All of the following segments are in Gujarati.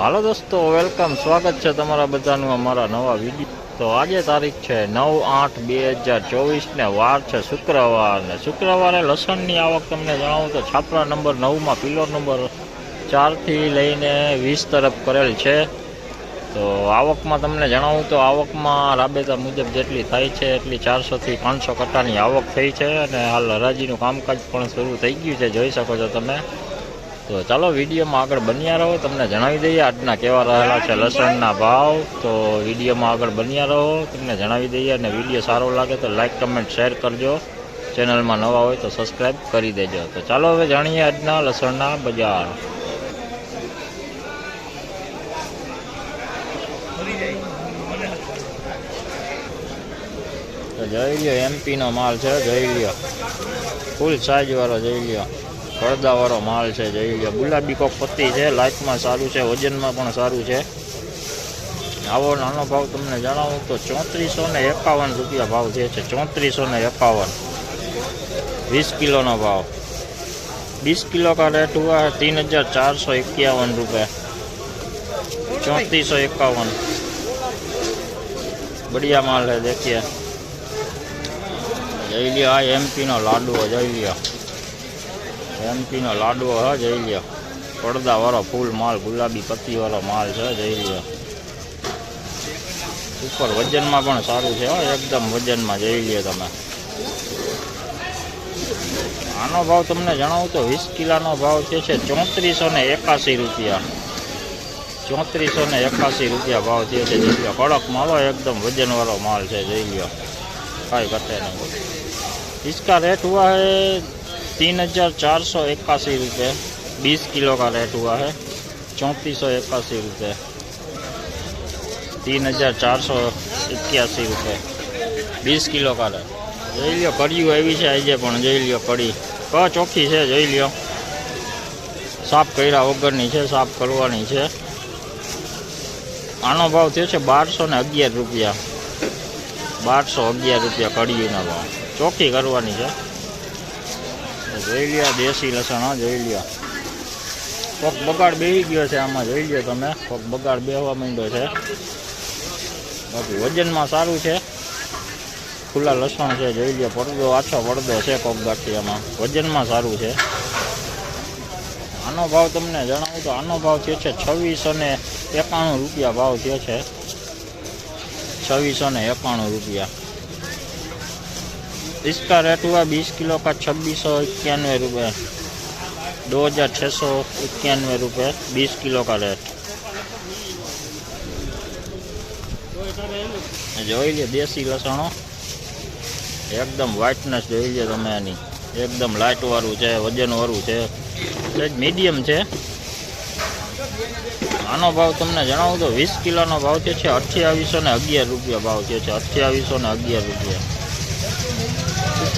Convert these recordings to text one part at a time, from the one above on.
હાલો દોસ્તો વેલકમ સ્વાગત છે તમારા બધાનું અમારા નવા વીડિયો તો આજે તારીખ છે નવ આઠ બે હજાર ચોવીસને વાર છે શુક્રવાર ને શુક્રવારે લસણની આવક તમને જણાવું તો છાપરા નંબર નવમાં પિલર નંબર ચારથી લઈને વીસ તરફ કરેલ છે. તો આવકમાં તમને જણાવું તો આવકમાં રાબેતા મુજબ જેટલી થાય છે એટલી ચારસોથી પાંચસો કટ્ટાની આવક થઈ છે અને હાલ હરાજીનું કામકાજ પણ શરૂ થઈ ગયું છે. જોઈ શકો છો તમે. તો ચાલો વિડીયોમાં આગળ બન્યા રહો. તમને જણાવી દઈએ આજના કેવા રહેલા છે લસણના ભાવ. તો વિડીયોમાં આગળ બન્યા રહો. તમને જણાવી દઈએ અને વીડિયો સારો લાગે તો લાઈક, કમેન્ટ, શેર કરજો. ચેનલમાં નવા હોય તો સબસ્ક્રાઈબ કરી દેજો. તો ચાલો હવે જાણીએ આજના લસણના બજાર. તો જોઈ લ્યો એમપીનો માલ છે, જોઈ લ્યો. ફૂલ સાઈઝવાળો જોઈ લ્યો. પડદાવાળો માલ છે જોઈ લો ગુલાબી કોક પત્તી છે લાઇટમાં સારું છે, વજનમાં પણ સારું છે. આવો નાનો ભાવ તમને જણાવું તો ચોત્રીસો ને એકાવન રૂપિયા ભાવ જે છે, ચોત્રીસો ને એકાવન. વીસ કિલોનો ભાવ. વીસ કિલો કા રેટ હુઆ તીન હજાર ચારસો એકાવન રૂપિયા. ચોત્રીસો એકાવન. બઢિયા માલ હે દેખીએ. જઈ લ્યો આ એમપીનો લાડુ જોઈ લ્યો. એમપીનો લાડવો હા જઈ લ્યો પડદાવાળો ફૂલ માલ ગુલાબી પત્તીવાળો માલ છે જઈ લ્યો ઉપર વજનમાં પણ સારું છે હો એકદમ વજનમાં જઈ લ્યો તમે આનો ભાવ તમને જણાવું તો વીસ કિલાનો ભાવ જે છે ચોત્રીસો ને એકાસી રૂપિયા ચોત્રીસો ને એકાસી રૂપિયા ભાવ થયો છે જઈ લ્યો કડક માલો એકદમ વજનવાળો માલ છે જઈ લ્યો કાંઈ ઘટે નહીં इसका रेट हुआ है तीन हजार चार सौ इक्यासी रुपये बीस किलो का रेट हुआ है चौंतीस सौ इक्यासी रुपये तीन हजार चार सौ इक्यासी रुपये बीस किलो का रेट જોઈ લ્યો કડિયું એવી છે આજે પણ જોઈ લ્યો કડી ક ચોખ્ખી છે જોઈ લ્યો સાફ કર્યા વગરની છે સાફ કરવાની છે આનો ભાવ થયો છે બારસો ને અગિયાર રૂપિયા બારસો અગિયાર રૂપિયા કડિયુંના ભાવ ચોખ્ખી કરવાની છે જોઈ લ્યો, દેશી લસણ જોઈ લ્યો. પગ બગાડ બેહી ગયો છે આમાં, જોઈ લ્યો તમે. પગ બગાડ બેહવા માંડ્યો છે. બાકી વજનમાં સારું છે. ખુલ્લા લસણ છે, જોઈ લ્યો, પડદો, આછો પડદો છે પગગાઠી આમાં વજનમાં સારું છે. આનો ભાવ તમને જણાવું તો આનો ભાવ થયો છે છવ્વીસો ને એકાણું રૂપિયા ભાવ થયો છે. છવ્વીસો ને એકાણું રૂપિયા. इसका रेट हुआ बीस किलो का छब्बीस सौ इक्यानवे रुपये दो हजार छः सौ इक्यानवे रुपये बीस किलो का रेट જોઈ લે દેશી લસણો એકદમ વ્હાઇટનેસ જોઈ લે તમે એની એકદમ લાઇટ વાળું છે વજન વાળું છે મીડિયમ છે આનો ભાવ તમને જણાવું તો વીસ કિલોનો ભાવ છે છે અઠ્યાવીસો ને અગિયાર રૂપિયા ભાવ છે છે અઠ્યાવીસો ને અગિયાર રૂપિયા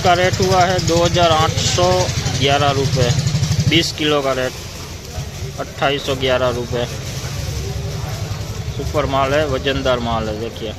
इसका रेट हुआ है दो हज़ार आठ सौ ग्यारह रुपये बीस किलो का रेट अट्ठाईस सौ ग्यारह रुपये सुपर माल है, वजनदार माल है, देखिए।